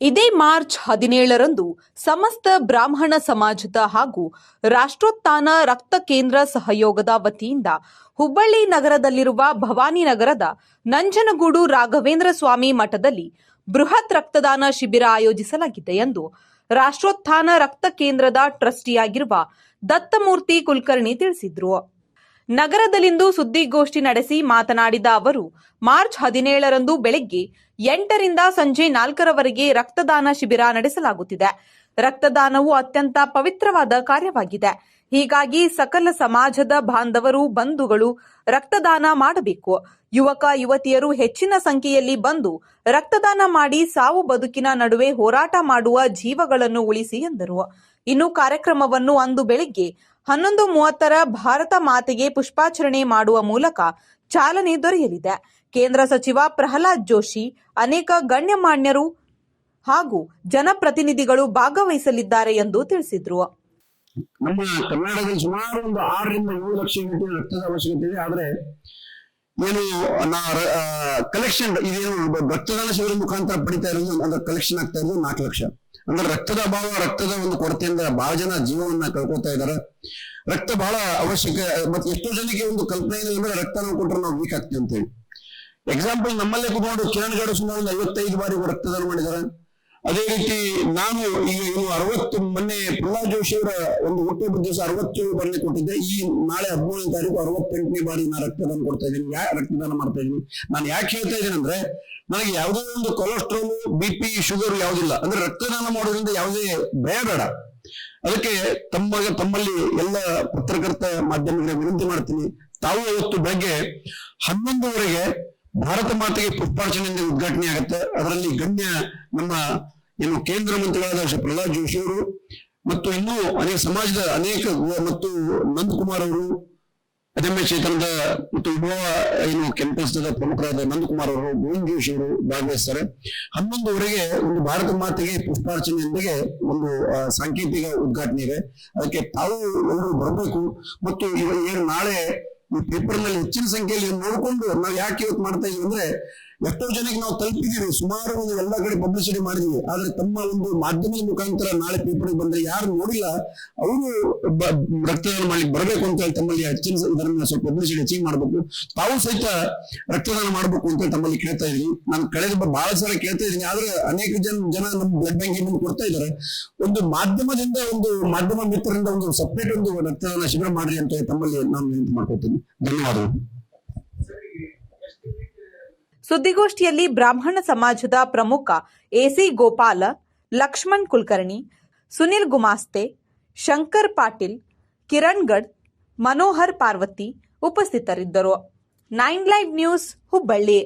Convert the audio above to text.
ಇದೇ ಮಾರ್ಚ್ ಹದಿನೇಳರಂದು ಸಮಸ್ತ ಬ್ರಾಹ್ಮಣ ಸಮಾಜದ ಹಾಗೂ ರಾಷ್ಟ್ರೋತ್ಥಾನ ರಕ್ತ ಕೇಂದ್ರ ಸಹಯೋಗದ ವತಿಯಿಂದ ಹುಬ್ಬಳ್ಳಿ ನಗರದಲ್ಲಿರುವ ಭವಾನಿ ನಗರದ ನಂಜನಗೂಡು ರಾಘವೇಂದ್ರ ಸ್ವಾಮಿ ಮಠದಲ್ಲಿ ಬೃಹತ್ ರಕ್ತದಾನ ಶಿಬಿರ ಆಯೋಜಿಸಲಾಗಿದೆ ಎಂದು ರಾಷ್ಟ್ರೋತ್ಥಾನ ರಕ್ತ ಕೇಂದ್ರದ ಟ್ರಸ್ಟಿಯಾಗಿರುವ ದತ್ತಮೂರ್ತಿ ಕುಲಕರ್ಣಿ ತಿಳಿಸಿದರು. ನಗರದಲ್ಲಿಂದು ಸುದ್ದಿಗೋಷ್ಠಿ ನಡೆಸಿ ಮಾತನಾಡಿದ ಅವರು, ಮಾರ್ಚ್ ಹದಿನೇಳರಂದು ಬೆಳಗ್ಗೆ ಎಂಟರಿಂದ ಸಂಜೆ ನಾಲ್ಕರವರೆಗೆ ರಕ್ತದಾನ ಶಿಬಿರ ನಡೆಸಲಾಗುತ್ತಿದೆ. ರಕ್ತದಾನವು ಅತ್ಯಂತ ಪವಿತ್ರವಾದ ಕಾರ್ಯವಾಗಿದೆ. ಹೀಗಾಗಿ ಸಕಲ ಸಮಾಜದ ಬಾಂಧವರು, ಬಂಧುಗಳು ರಕ್ತದಾನ ಮಾಡಬೇಕು. ಯುವಕ, ಯುವತಿಯರು ಹೆಚ್ಚಿನ ಸಂಖ್ಯೆಯಲ್ಲಿ ಬಂದು ರಕ್ತದಾನ ಮಾಡಿ ಸಾವು ಬದುಕಿನ ನಡುವೆ ಹೋರಾಟ ಮಾಡುವ ಜೀವಗಳನ್ನು ಉಳಿಸಿ ಎಂದರು. ಇನ್ನು ಕಾರ್ಯಕ್ರಮವನ್ನು ಅಂದು ಬೆಳಿಗ್ಗೆ ಹನ್ನೊಂದು ಮೂವತ್ತರ ಭಾರತ ಮಾತೆಗೆ ಪುಷ್ಪಾಚರಣೆ ಮಾಡುವ ಮೂಲಕ ಚಾಲನೆ ದೊರೆಯಲಿದೆ. ಕೇಂದ್ರ ಸಚಿವ ಪ್ರಹ್ಲಾದ್ ಜೋಶಿ, ಅನೇಕ ಗಣ್ಯಮಾನ್ಯರು ಹಾಗೂ ಜನಪ್ರತಿನಿಧಿಗಳು ಭಾಗವಹಿಸಲಿದ್ದಾರೆ ಎಂದು ತಿಳಿಸಿದರು. ನಮ್ಮ ಕರ್ನಾಟಕದಲ್ಲಿ ಸುಮಾರು ಒಂದು ಆರರಿಂದ ಏಳು ಲಕ್ಷ ಯೂನಿಟ್ ರಕ್ತದ ಅವಶ್ಯಕತೆ ಇದೆ. ಆದ್ರೆ ಏನು ನಾ ಕಲೆಕ್ಷನ್ ಇದೇನು ರಕ್ತದಾನ ಶಿಬಿರ ಮುಖಾಂತರ ಪಡಿತಾ ಇರೋದು ಅಂದ್ರೆ ಕಲೆಕ್ಷನ್ ಆಗ್ತಾ ಇರೋದು ನಾಲ್ಕು ಲಕ್ಷ. ಅಂದ್ರೆ ರಕ್ತದ ಅಭಾವ, ರಕ್ತದ ಒಂದು ಕೊರತೆಯಿಂದ ಬಹಳ ಜನ ಜೀವವನ್ನ ಕಳ್ಕೊತಾ ಇದ್ದಾರೆ ರಕ್ತ ಬಹಳ ಅವಶ್ಯಕ, ಮತ್ತೆ ಎಷ್ಟೋ ಜನಕ್ಕೆ ಒಂದು ಕಲ್ಪನೆ ಇದೆ ಅಂದ್ರೆ ರಕ್ತ ನಾವು ಕೊಟ್ಟರೆ ನಾವು ವೀಕ್ ಆಗ್ತೀವಿ ಅಂತ ಹೇಳಿ. ಎಕ್ಸಾಂಪಲ್ ನಮ್ಮಲ್ಲೇ ಕೂತ್ಕೊಂಡು ಕಿರಣ್ ಗಾಡು ಸುಮಾರು ಒಂದು ಐವತ್ತೈದು ಬಾರಿ ರಕ್ತದಾನ ಮಾಡಿದ್ದಾರೆ. ಅದೇ ರೀತಿ ನಾನು ಈಗ ಇನ್ನು ಅರವತ್ತು ಮೊನ್ನೆ ಪ್ರಹ್ಲಾದ್ ಜೋಶಿ ಅವರ ಒಂದು ಹುಟ್ಟುಹಬ್ಬದ ದಿವಸ ಅರವತ್ತು ಬರಲಿ ಕೊಟ್ಟಿದ್ದೆ. ಈ ನಾಳೆ ಹದಿನೇಳನೇ ತಾರೀಕು ಅರವತ್ತೆಂಟನೇ ಬಾರಿ ನಾನು ರಕ್ತದಾನ ಕೊಡ್ತಾ ಇದ್ದೀನಿ. ಯಾ ರಕ್ತದಾನ ಮಾಡ್ತಾ ಇದ್ದೀನಿ. ನಾನು ಯಾಕೆ ಹೇಳ್ತಾ ಇದ್ದೀನಿ ಅಂದ್ರೆ, ನನಗೆ ಯಾವುದೇ ಒಂದು ಕೊಲೆಸ್ಟ್ರಾಲ್ ಬಿ ಪಿ ಶುಗರ್ ಯಾವುದಿಲ್ಲ. ಅಂದ್ರೆ ರಕ್ತದಾನ ಮಾಡೋದ್ರಿಂದ ಯಾವುದೇ ಭಯ ಬೇಡ. ಅದಕ್ಕೆ ತಮ್ಮ ತಮ್ಮಲ್ಲಿ ಎಲ್ಲ ಪತ್ರಕರ್ತ ಮಾಧ್ಯಮಗಳ ವಿನಂತಿ ಮಾಡ್ತೀನಿ. ತಾವು ಇವತ್ತು ಬೆಳಗ್ಗೆ ಹನ್ನೊಂದುವರೆಗೆ ಭಾರತ ಮಾತೆಗೆ ಪುಷ್ಪಾರ್ಚನೆಯಿಂದ ಉದ್ಘಾಟನೆ ಆಗುತ್ತೆ. ಅದರಲ್ಲಿ ಗಣ್ಯ ನಮ್ಮ ಏನು ಕೇಂದ್ರ ಮಂತ್ರಿಗಳಾದ ಶ್ರೀ ಪ್ರಹ್ಲಾದ್ ಜೋಶಿ ಅವರು ಮತ್ತು ಇನ್ನೂ ಅನೇಕ ಸಮಾಜದ ಅನೇಕ ಮತ್ತು ನಂದಕುಮಾರ್ ಅವರು ಅದಮ್ಯ ಕ್ಷೇತ್ರದ ಮತ್ತು ವಿಭವ, ಏನು ಕ್ಯಾಂಪಸ್ದ ಪ್ರಮುಖರಾದ ನಂದಕುಮಾರ್ ಅವರು, ಗೋವಿಂದ್ ಜೋಶಿ ಅವರು ಭಾಗವಹಿಸ್ತಾರೆ. ಹನ್ನೊಂದುವರೆಗೆ ಒಂದು ಭಾರತ ಮಾತೆಗೆ ಪುಷ್ಪಾರ್ಚನೆಯೊಂದಿಗೆ ಒಂದು ಸಾಂಕೇತಿಕ ಉದ್ಘಾಟನೆ ಇದೆ. ಅದಕ್ಕೆ ತಾವು ಎಲ್ಲರೂ ಬರಬೇಕು. ಮತ್ತು ಇವ- ಏನು ನಾಳೆ ಈ ಪೇಪರ್ನಲ್ಲಿ ಹೆಚ್ಚಿನ ಸಂಖ್ಯೆಯಲ್ಲಿ ನೋಡಿಕೊಂಡು ನಾವು ಯಾಕೆ ಇವತ್ತು ಮಾಡ್ತಾ ಇದೀವಿ ಅಂದ್ರೆ ಎಷ್ಟೋ ಜನಕ್ಕೆ ನಾವು ತಲುಪಿದ್ದೀವಿ. ಸುಮಾರು ಒಂದು ಎಲ್ಲ ಕಡೆ ಪಬ್ಲಿಸಿಟಿ ಮಾಡಿದೀವಿ ಆದ್ರೆ ತಮ್ಮ ಒಂದು ಮಾಧ್ಯಮದ ಮುಖಾಂತರ ನಾಳೆ ಪೇಪರ್ ಬಂದ್ರೆ ಯಾರು ನೋಡಿಲ್ಲ, ಅವರು ರಕ್ತದಾನ ಮಾಡ್ಲಿಕ್ಕೆ ಬರಬೇಕು ಅಂತ ಹೇಳಿ ತಮ್ಮಲ್ಲಿ ಹೆಚ್ಚಿನ ಇದನ್ನ ಸ್ವಲ್ಪ ಪಬ್ಲಿಸಿಟಿ ಅಚೀವ್ ಮಾಡಬೇಕು. ತಾವು ಸಹಿತ ರಕ್ತದಾನ ಮಾಡಬೇಕು ಅಂತ ತಮ್ಮಲ್ಲಿ ಕೇಳ್ತಾ ಇದೀನಿ ನಾನು ಕಳೆದ ಬಹಳ ಸಲ ಕೇಳ್ತಾ ಇದೀನಿ ಆದ್ರೆ ಅನೇಕ ಜನ ಜನ ನಮ್ಮ ಬ್ಲಡ್ ಬ್ಯಾಂಕ್ ಮುಂದೆ ಕೊಡ್ತಾ ಇದ್ದಾರೆ. ಒಂದು ಮಾಧ್ಯಮದಿಂದ ಒಂದು ಮಾಧ್ಯಮ ಮಿತ್ರರಿಂದ ಒಂದು ಸಪ್ರೇಟ್ ಒಂದು ರಕ್ತದಾನ ಶಿಬಿರ ಮಾಡ್ರಿ ಅಂತ ತಮ್ಮಲ್ಲಿ ನಾನು ವಿನಂತಿ ಮಾಡ್ಕೊತೀನಿ ಧನ್ಯವಾದಗಳು. ಸುದ್ದಿಗೋಷ್ಠಿಯಲ್ಲಿ ಬ್ರಾಹ್ಮಣ ಸಮಾಜದ ಪ್ರಮುಖ ಎಸಿ ಗೋಪಾಲ, ಲಕ್ಷ್ಮಣ್ ಕುಲಕರ್ಣಿ, ಸುನಿಲ್ ಗುಮಾಸ್ತೆ, ಶಂಕರ್ ಪಾಟೀಲ್, ಕಿರಣ್ ಗಡ್, ಮನೋಹರ್ ಪಾರ್ವತಿ ಉಪಸ್ಥಿತರಿದ್ದರು. Nine live news Hubballi.